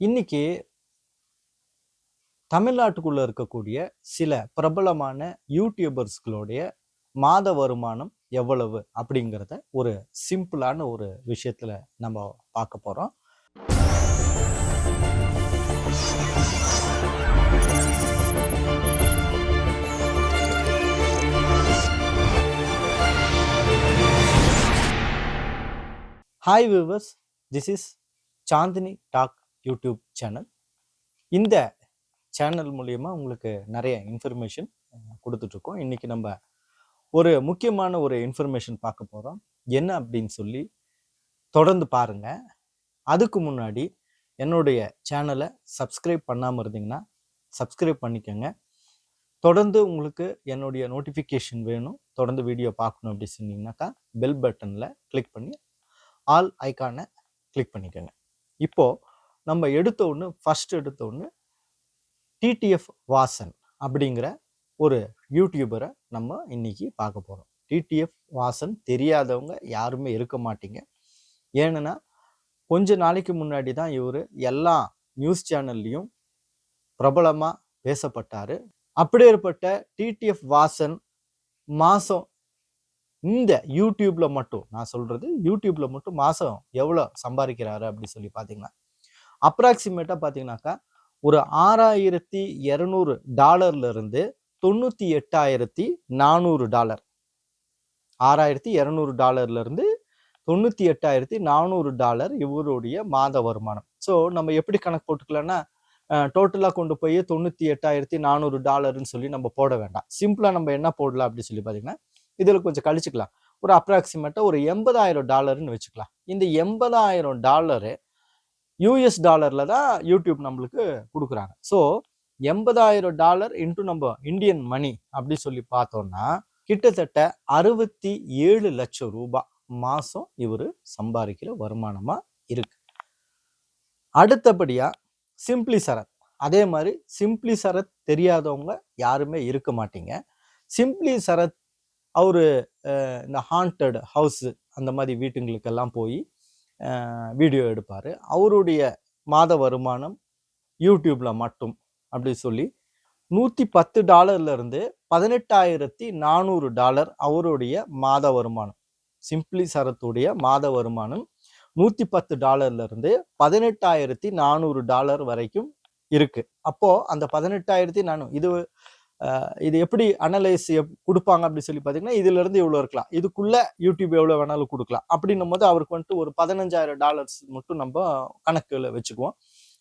இன்னைக்கு தமிழ்நாட்டுக்குள்ள இருக்கக்கூடிய சில பிரபலமான யூடியூபர்ஸ்களுடைய மாத வருமானம் எவ்வளவு அப்படிங்கிறத ஒரு சிம்பிளான ஒரு விஷயத்துல நம்ம பார்க்க போறோம். Hi viewers this is Chandini talk YouTube channel. இந்த சேனல் மூலயமா உங்களுக்கு நிறைய இன்ஃபர்மேஷன் கொடுத்துட்ருக்கோம். இன்றைக்கி நம்ம ஒரு முக்கியமான ஒரு இன்ஃபர்மேஷன் பார்க்க போகிறோம் என்ன அப்படின்னு சொல்லி தொடர்ந்து பாருங்க. அதுக்கு முன்னாடி என்னுடைய சேனலை சப்ஸ்கிரைப் பண்ணாமல் இருந்தீங்கன்னா சப்ஸ்கிரைப் பண்ணிக்கோங்க. தொடர்ந்து உங்களுக்கு என்னுடைய நோட்டிஃபிகேஷன் வேணும். தொடர்ந்து வீடியோ பார்க்கணும் அப்படி சொன்னீங்கன்னாக்கா பெல் பட்டனில் கிளிக் பண்ணி ஆல் ஐக்கானை கிளிக் பண்ணிக்கோங்க. இப்போது நம்ம எடுத்த ஒன்று ஃபர்ஸ்ட் எடுத்த ஒன்று டிடிஎஃப் வாசன் அப்படிங்கிற ஒரு யூடியூபரை நம்ம இன்னைக்கு பார்க்க போகிறோம் டிடிஎஃப் வாசன் தெரியாதவங்க யாருமே இருக்க மாட்டீங்க. ஏன்னா கொஞ்ச நாளைக்கு முன்னாடி தான் இவர் எல்லா நியூஸ் சேனல்லையும் பிரபலமாக பேசப்பட்டார். அப்படியேற்பட்ட டிடிஎஃப் வாசன் மாதம் இந்த யூடியூப்ல மட்டும் நான் சொல்றது யூடியூப்ல மட்டும் மாதம் எவ்வளோ சம்பாதிக்கிறாரு அப்படின்னு சொல்லி பார்த்தீங்கன்னா அப்ராக்சிமேட்டாக பார்த்தீங்கன்னாக்கா ஒரு ஆறாயிரத்தி இரநூறு டாலர்ல இருந்து தொண்ணூத்தி எட்டாயிரத்தி நானூறு டாலர். ஆறாயிரத்தி இரநூறு டாலர்ல இருந்து தொண்ணூத்தி எட்டாயிரத்தி நானூறு டாலர் இவருடைய மாத வருமானம். ஸோ நம்ம எப்படி கணக்கு போட்டுக்கலாம்னா டோட்டலாக கொண்டு போய் தொண்ணூற்றி எட்டாயிரத்தி நானூறு டாலர்னு சொல்லி நம்ம போட வேண்டாம். சிம்பிளாக நம்ம என்ன போடலாம் அப்படின்னு சொல்லி பார்த்தீங்கன்னா இதில் கொஞ்சம் கழிச்சுக்கலாம். ஒரு அப்ராக்சிமேட்டாக ஒரு எண்பதாயிரம் டாலர்னு வச்சுக்கலாம். இந்த எண்பதாயிரம் டாலரு யூஎஸ் டாலரில் தான் யூடியூப் நம்மளுக்கு கொடுக்குறாங்க. ஸோ எண்பதாயிரம் டாலர் இன்ட்டு நம்ம இந்தியன் மணி அப்படி சொல்லி பார்த்தோம்னா கிட்டத்தட்ட அறுபத்தி ஏழு லட்சம் ரூபாய் மாதம் இவர் சம்பாதிக்கிற வருமானமாக இருக்கு. அடுத்தபடியாக சிம்பிளி சரத் அதே மாதிரி சிம்பிளி சரத் தெரியாதவங்க யாருமே இருக்க மாட்டீங்க. சிம்பிளி சரத் அவர் இந்த ஹாண்டட் ஹவுஸ் அந்த மாதிரி வீட்டுங்களுக்கெல்லாம் போய் வீடியோ எடுப்பார். அவருடைய மாத வருமானம் யூடியூப்பில் மட்டும் அப்படி சொல்லி நூற்றி பத்து டாலர்லேருந்து பதினெட்டாயிரத்தி நானூறு டாலர் அவருடைய மாத வருமானம். சிம்பிளி சரத்துடைய மாத வருமானம் நூற்றி பத்து டாலர்லேருந்து பதினெட்டாயிரத்தி நானூறு டாலர் வரைக்கும் இருக்கு. அப்போ அந்த பதினெட்டாயிரத்தி நானூறு இது இது எப்படி அனலைஸ் கொடுப்பாங்க அப்படின்னு சொல்லி பார்த்தீங்கன்னா இதுல இருந்து இவ்வளோ இருக்கலாம். இதுக்குள்ள யூடியூப் எவ்வளோ வேணாலும் கொடுக்கலாம். அப்படின்னும் போது அவருக்கு வந்துட்டு ஒரு பதினஞ்சாயிரம் டாலர்ஸ் மட்டும் நம்ம கணக்கில் வச்சுக்குவோம்.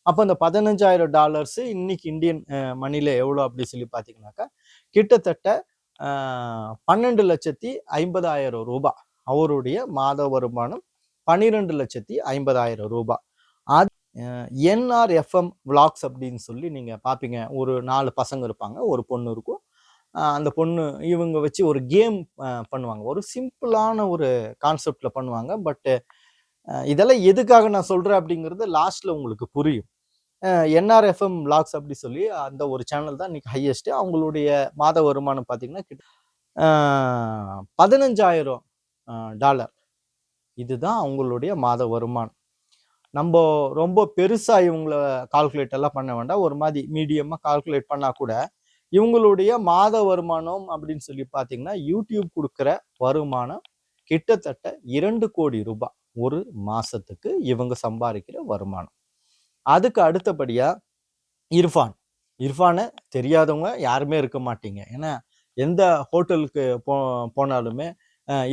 அப்போ அந்த பதினஞ்சாயிரம் டாலர்ஸ் இன்னைக்கு இந்தியன் மணில எவ்வளோ அப்படி சொல்லி பார்த்தீங்கன்னாக்கா கிட்டத்தட்ட பன்னெண்டு லட்சத்தி ஐம்பதாயிரம் ரூபாய். அவருடைய மாத வருமானம் பன்னிரெண்டு லட்சத்தி ஐம்பதாயிரம் ரூபாய். அது என்ஆர்எஃப்எம் விளாக்ஸ் அப்படின்னு சொல்லி நீங்கள் பார்ப்பீங்க ஒரு நாலு பசங்க இருப்பாங்க ஒரு பொண்ணு இருக்கும். அந்த பொண்ணு இவங்க வச்சு ஒரு கேம் பண்ணுவாங்க. ஒரு சிம்பிளான ஒரு கான்செப்டில் பண்ணுவாங்க பட்டு இதெல்லாம் எதுக்காக நான் சொல்கிறேன் அப்படிங்கிறது லாஸ்ட்டில் உங்களுக்கு புரியும். என்ஆர்எஃப்எம் விளாக்ஸ் அப்படி சொல்லி அந்த ஒரு சேனல் தான் இன்னைக்கு ஹையஸ்ட்டு அவங்களுடைய மாத வருமானம் பார்த்தீங்கன்னா கிட்ட பதினஞ்சாயிரம் டாலர் இதுதான் அவங்களுடைய மாத வருமானம். நம்ம ரொம்ப பெருசாக இவங்கள கால்குலேட் எல்லாம் பண்ண வேண்டாம். ஒரு மாதிரி மீடியமாக கால்குலேட் பண்ணால் கூட இவங்களுடைய மாத வருமானம் அப்படின்னு சொல்லி பார்த்தீங்கன்னா யூடியூப் கொடுக்குற வருமானம் கிட்டத்தட்ட இரண்டு கோடி ரூபாய் ஒரு மாசத்துக்கு இவங்க சம்பாதிக்கிற வருமானம். அதுக்கு அடுத்தபடியா இர்ஃபான். இர்ஃபானை தெரியாதவங்க யாருமே இருக்க மாட்டீங்க. ஏன்னா எந்த ஹோட்டலுக்கு போ போனாலுமே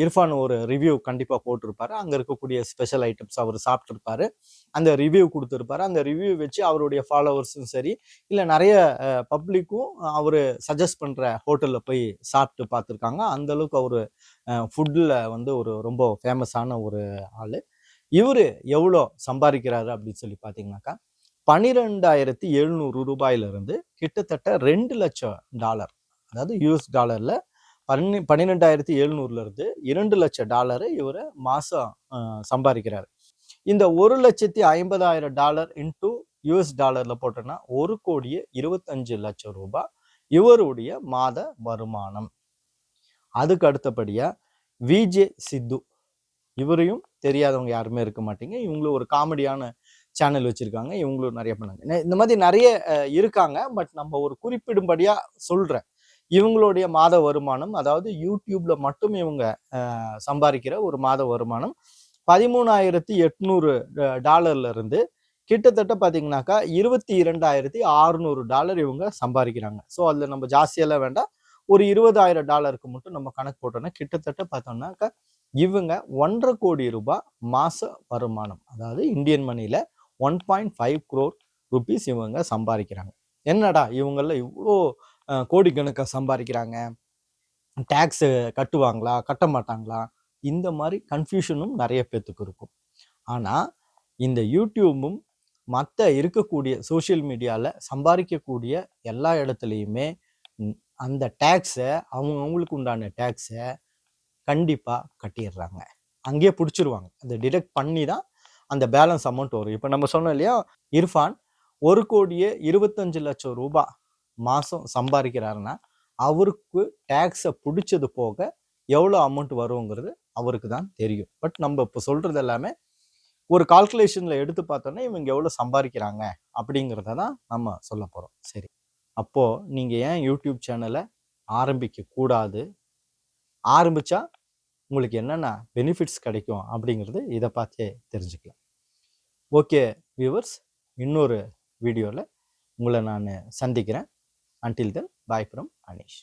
இர்ஃபான் ஒரு ரிவ்யூ கண்டிப்பாக போட்டிருப்பாரு. அங்கே இருக்கக்கூடிய ஸ்பெஷல் ஐட்டம்ஸ் அவர் சாப்பிட்ருப்பாரு அந்த ரிவ்யூ கொடுத்துருப்பாரு. அந்த ரிவ்யூ வச்சு அவருடைய ஃபாலோவர்ஸும் சரி இல்லை நிறைய பப்ளிக்கும் அவர் சஜஸ்ட் பண்ணுற ஹோட்டலில் போய் சாப்பிட்டு பார்த்துருக்காங்க. அந்தளவுக்கு அவர் ஃபுட்டில் வந்து ஒரு ரொம்ப ஃபேமஸான ஒரு ஆள். இவர் எவ்வளோ சம்பாதிக்கிறாரு அப்படின்னு சொல்லி பார்த்தீங்கன்னாக்கா பன்னிரெண்டாயிரத்தி எழுநூறு ரூபாயிலிருந்து கிட்டத்தட்ட ரெண்டு லட்சம் டாலர் அதாவது யூஎஸ் டாலரில் பன்னி பன்னிரெண்டாயிரத்தி எழுநூறுலேருந்து இரண்டு லட்சம் டாலரை இவர் மாதம் சம்பாதிக்கிறாரு. இந்த ஒரு லட்சத்தி ஐம்பதாயிரம் டாலர் இன்டூ யூஎஸ் டாலரில் போட்டோன்னா ஒரு கோடியே இருபத்தஞ்சு லட்சம் ரூபாய் இவருடைய மாத வருமானம். அதுக்கு அடுத்தபடியாக விஜே சித்து இவரையும் தெரியாதவங்க யாருமே இருக்க மாட்டீங்க. இவங்களும் ஒரு காமெடியான சேனல் வச்சுருக்காங்க. இவங்களும் நிறைய பண்ணாங்க. இந்த மாதிரி நிறைய இருக்காங்க. பட் நம்ம ஒரு குறிப்பிடும்படியாக சொல்கிறேன் இவங்களுடைய மாத வருமானம் அதாவது யூடியூப்ல மட்டும் இவங்க சம்பாதிக்கிற ஒரு மாத வருமானம் பதிமூணாயிரத்தி எட்நூறு டாலர்ல இருந்து கிட்டத்தட்ட பார்த்தீங்கன்னாக்கா இருபத்தி இரண்டாயிரத்தி அறுநூறு டாலர் இவங்க சம்பாதிக்கிறாங்க. ஸோ அதில் நம்ம ஜாஸ்தியெல்லாம் வேண்டாம். ஒரு இருபதாயிரம் டாலருக்கு மட்டும் நம்ம கணக்கு போட்டோம்னா கிட்டத்தட்ட பார்த்தோம்னாக்கா இவங்க ஒன்றரை கோடி ரூபாய் மாச வருமானம் அதாவது இந்தியன் மணியில் one point five crore rupees இவங்க சம்பாதிக்கிறாங்க. என்னடா இவங்கள இவ்வளோ கோடிக்கணக்காக சம்பாதிக்கிறாங்க டேக்ஸு கட்டுவாங்களா? கட்ட மாட்டாங்களா? இந்த மாதிரி கன்ஃபியூஷனும் நிறைய பேர்த்துக்கு இருக்கும். ஆனால் இந்த யூடியூபும் மற்ற இருக்கக்கூடிய சோஷியல் மீடியாவில் சம்பாதிக்கக்கூடிய எல்லா இடத்துலையுமே அந்த டேக்ஸை அவங்க அவங்களுக்கு உண்டான டேக்ஸை கண்டிப்பாக கட்டிடுறாங்க அங்கேயே பிடிச்சிருவாங்க. அந்த டிடெக்ட் பண்ணி தான் அந்த பேலன்ஸ் அமௌண்ட் வரும். இப்போ நம்ம சொன்னோம் இல்லையா? இர்ஃபான் ஒரு கோடியே இருபத்தஞ்சு லட்சம் ரூபாய் மாதம் சம்பாதிக்கிறாருன்னா அவருக்கு டேக்ஸை பிடிச்சது போக எவ்வளோ அமௌண்ட் வருங்கிறது அவருக்கு தான் தெரியும். பட் நம்ம இப்போ சொல்கிறது எல்லாமே ஒரு கால்குலேஷனில் எடுத்து பார்த்தோன்னா இவங்க எவ்வளோ சம்பாதிக்கிறாங்க அப்படிங்கிறத தான் நம்ம சொல்ல போகிறோம் சரி. அப்போது நீங்கள் ஏன் யூடியூப் சேனலை ஆரம்பிக்க கூடாது உங்களுக்கு என்னென்ன பெனிஃபிட்ஸ் கிடைக்கும் அப்படிங்கிறது இதை பார்த்தே தெரிஞ்சுக்கலாம். ஓகே வியூவர்ஸ் இன்னொரு வீடியோவில் உங்களை நான் சந்திக்கிறேன். Until then bye from Aneesh